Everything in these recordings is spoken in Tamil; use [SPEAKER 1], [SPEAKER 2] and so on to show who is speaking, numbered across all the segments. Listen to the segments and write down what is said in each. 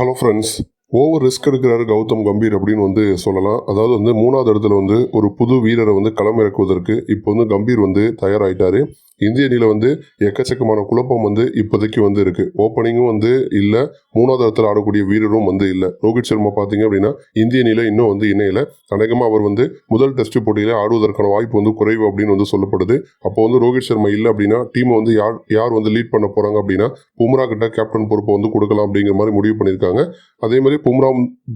[SPEAKER 1] ஹலோ ஃப்ரெண்ட்ஸ் ஓவர் ரிஸ்க் எடுக்கிறாரு கௌதம் கம்பீர் அப்படின்னு வந்து சொல்லலாம். அதாவது வந்து மூணாவது இடத்துல வந்து ஒரு புது வீரரை வந்து களமிறக்குவதற்கு இப்போ வந்து கம்பீர் வந்து தயாராயிட்டாரு. இந்திய அணியில் வந்து எக்கச்சக்கமான குழப்பம் வந்து இப்போதைக்கு வந்து இருக்குது ஓப்பனிங்கும் வந்து இல்லை. மூணாவது இடத்துல ஆடக்கூடிய வீரரும் வந்து இல்லை. ரோஹித் சர்மா பார்த்தீங்க அப்படின்னா இந்திய அணியில் இன்னும் வந்து இணையில. அநேகமாக அவர் வந்து முதல் டெஸ்ட் போட்டியில ஆடுவதற்கான வாய்ப்பு வந்து குறைவு அப்படின்னு வந்து சொல்லப்படுது. அப்போ வந்து ரோஹித் சர்மா இல்லை அப்படின்னா டீமை வந்து யார் யார் வந்து லீட் பண்ண போகிறாங்க அப்படின்னா பும்ரா கிட்ட கேப்டன் பொறுப்பை வந்து கொடுக்கலாம் அப்படிங்கிற மாதிரி முடிவு பண்ணியிருக்காங்க. அதே மாதிரி பும்ரா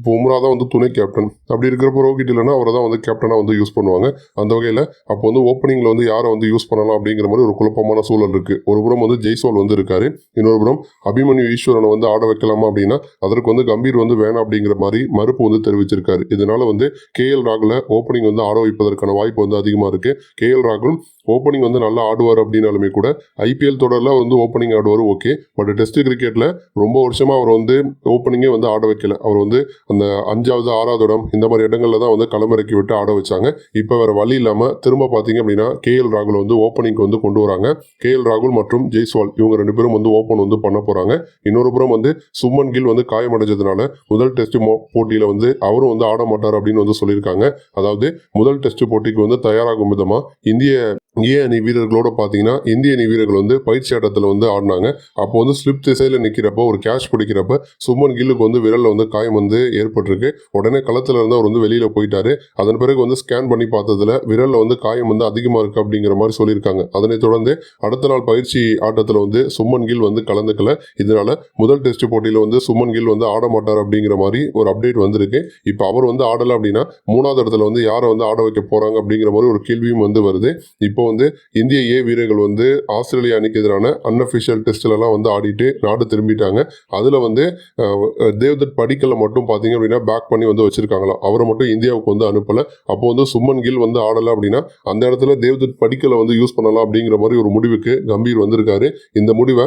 [SPEAKER 1] பும்ரா தான் வந்து துணை கேப்டன் அப்படி இருக்கிறப்ப ரோஹித் இல்லைன்னா அவரை தான் வந்து கேப்டனாக வந்து யூஸ் பண்ணுவாங்க. அந்த வகையில் அப்போ வந்து ஓப்பனிங்கில் வந்து யாரை வந்து யூஸ் பண்ணலாம் அப்படிங்கிற மாதிரி ஒரு குழப்பமான சூழல் இருக்கு. ஒரு புறம் வந்து ஜெய்சோல் வந்து இருக்காரு. இன்னொரு புறம் அபிமன்யு ஈஸ்வரனை வந்து ஆட வைக்கலாமா அப்படின்னா அதற்கு வந்து கம்பீர் வந்து வேணாம் அப்படிங்கிற மாதிரி மறுப்பு வந்து தெரிவிச்சிருக்காரு. இதனால வந்து கே எல் ராகுல ஓப்பனிங் வந்து ஆட வைப்பதற்கான வாய்ப்பு வந்து அதிகமாக இருக்கு. கே எல் ராகுல் ஓப்பனிங் வந்து நல்லா ஆடுவார் அப்படின்னாலுமே கூட ஐபிஎல் தொடரில் வந்து ஓப்பனிங் ஆடுவார் ஓகே. பட் டெஸ்ட் கிரிக்கெட்டில் ரொம்ப வருஷமாக அவர் வந்து ஓப்பனிங்கே வந்து ஆட வைக்கல. அவர் வந்து அந்த அஞ்சாவது ஆறாவது இடம் இந்த மாதிரி இடங்களில் தான் வந்து களமிறக்கி விட்டு ஆட வச்சாங்க. இப்போ வேற வழி இல்லாமல் திரும்ப பார்த்தீங்க அப்படின்னா கே எல் ராகுல் வந்து ஓப்பனிங்க்கு வந்து கொண்டு வராங்க கே எல் ராகுல் மற்றும் ஜெய்ஸ்வால் இவங்க ரெண்டு பேரும் வந்து ஓப்பன் வந்து பண்ண போகிறாங்க இன்னொரு புறம் வந்து சுமன் கில் வந்து காயமடைஞ்சதுனால முதல் டெஸ்ட் போட்டியில் வந்து அவரும் வந்து ஆட மாட்டார் அப்படின்னு வந்து சொல்லியிருக்காங்க. அதாவது முதல் டெஸ்ட் போட்டிக்கு வந்து தயாராகும் விதமாக இந்திய ஏ அணி வீரர்களோட பார்த்தீங்கன்னா இந்திய அணி வீரர்கள் வந்து பயிற்சி ஆட்டத்தில் வந்து ஆடினாங்க. அப்போ வந்து ஸ்லிப் திசையில் நிற்கிறப்போ ஒரு கேட்ச் பிடிக்கிறப்ப சுமன் கில்லுக்கு வந்து விரலில் வந்து காயம் வந்து ஏற்பட்டிருக்கு. உடனே களத்தில் இருந்து அவர் வந்து வெளியில் போயிட்டாரு. அதன் பிறகு வந்து ஸ்கேன் பண்ணி பார்த்ததுல விரலில் வந்து காயம் வந்து அதிகமாக இருக்குது அப்படிங்கிற மாதிரி சொல்லியிருக்காங்க. அதனைத் தொடர்ந்து அடுத்த நாள் பயிற்சி ஆட்டத்தில் வந்து சுமன் கில் வந்து கலந்துக்கல. இதனால முதல் டெஸ்ட் போட்டியில் வந்து சுமன் கில் வந்து ஆட மாட்டார் அப்படிங்கிற மாதிரி ஒரு அப்டேட் வந்திருக்கு. இப்போ அவர் வந்து ஆடலை அப்படின்னா மூணாவது இடத்துல வந்து யாரை வந்து ஆட வைக்க போகிறாங்க அப்படிங்கிற மாதிரி ஒரு கேள்வியும் வந்து வருது. இப்போ வந்து இந்திய ஏ வீரர்கள் வந்து ஆஸ்திரேலியா அணிக்கு எதிரான அன்அஃபிஷியல் டெஸ்ட்லலாம் வந்து ஆடிட்டு நாடு திரும்பிட்டாங்க. அதில் வந்து தேவ்தத் படிக்கலை மட்டும் பார்த்தீங்க அப்படின்னா பேக் பண்ணி வந்து வச்சிருக்காங்களாம். அவரை மட்டும் இந்தியாவுக்கு வந்து அனுப்பலை. அப்போ வந்து சுமன் கில் வந்து ஆடலை அப்படின்னா அந்த இடத்துல தேவ்தத் படிக்கலை வந்து யூஸ் பண்ணலாம் அப்படிங்கிற மாதிரி ஒரு முடிவுக்கு கம்பீர் வந்திருக்காரு. இந்த முடிவை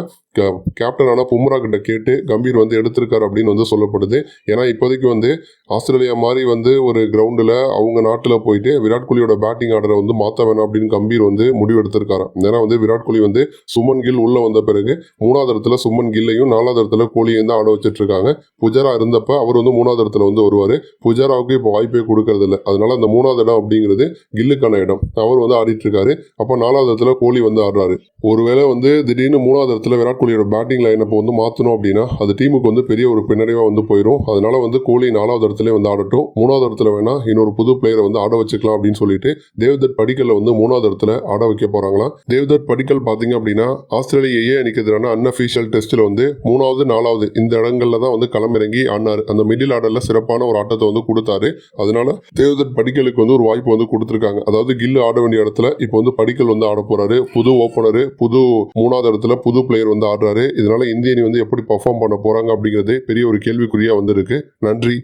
[SPEAKER 1] கேப்டனான பும்ரா கிட்ட கேட்டு கம்பீர் வந்து எடுத்திருக்காரு அப்படின்னு வந்து சொல்லப்படுது. ஏன்னா இப்போதைக்கு வந்து ஆஸ்திரேலியா மாதிரி வந்து ஒரு கிரவுண்டில் அவங்க நாட்டில் போயிட்டு விராட் கோலியோட பேட்டிங் ஆர்டரை வந்து மாற்ற வேணாம் அப்படின்னு கம்பீர் வந்து முடிவு எடுத்திருக்காராம். ஏன்னா வந்து விராட் கோலி வந்து சுமன் கில் உள்ளே வந்த பிறகு மூணாவது இடத்துல சுமன் கில்லையும் நாலாவது இடத்துல கோலியையும் தான் ஆட வச்சிட்டு இருக்காங்க புஜாரா இருந்தப்ப அவர் வந்து மூணாவது இடத்துல வந்து வருவார். புஜாராவுக்கு இப்போ வாய்ப்பே கொடுக்கறது இல்லை அதனால அந்த மூணாவது இடம் அப்படிங்கிறது கில்லுக்கான இடம். அவர் வந்து ஆடிட்டு இருக்காரு அப்போ நாலாவது இடத்துல கோலி வந்து ஆடுறாரு. ஒருவேளை வந்து திடீர்னு மூணாவது இடத்துல விராட் கோலியோட பேட்டிங் லைனப்பை வந்து மாற்றணும் அப்படின்னா அது டீமுக்கு வந்து பெரிய ஒரு பின்னடைவாக வந்து போயிடும் அதனால வந்து கோலி நாலாவது இடத்துல வந்து ஆடட்டும். மூணாவது இடத்துல வேணா இன்னொரு புது பிளேயரை வந்து ஆட வச்சுக்கலாம் அப்படின்னு சொல்லிட்டு தேவ்தத் படிக்கல்ல வந்து மூணாவது இடத்துல ஆட வைக்க போறாங்களாம் தேவ்தத் படிக்கல் பார்த்தீங்க அப்படின்னா ஆஸ்திரேலிய ஏ அணிக்கு எதிரான அன்அஃபிஷியல் டெஸ்ட்டில் வந்து மூணாவது நாலாவது இந்த இடங்கள்ல தான் வந்து களமிறங்கி ஆடினார். அந்த மிடில் ஆர்டர்ல சிறப்பான ஒரு ஆட்டத்தை வந்து கொடுத்தாரு. அதனால தேவ்தத் படிக்கலுக்கு வந்து ஒரு வாய்ப்பு வந்து கொடுத்துருக்காங்க. அதாவது கில்லு ஆட வேண்டிய இடத்துல இப்போ வந்து படிக்கல் வந்து ஆட போறாரு. புது ஓப்பனரு புது மூணாவது இடத்துல புது பிளேயர் வந்து ஆடுறாரு. இதனால இந்திய அணி வந்து எப்படி பர்ஃபார்ம் பண்ண போறாங்க அப்படிங்கிறது பெரிய ஒரு கேள்விக்குறியா வந்திருக்கு. நன்றி.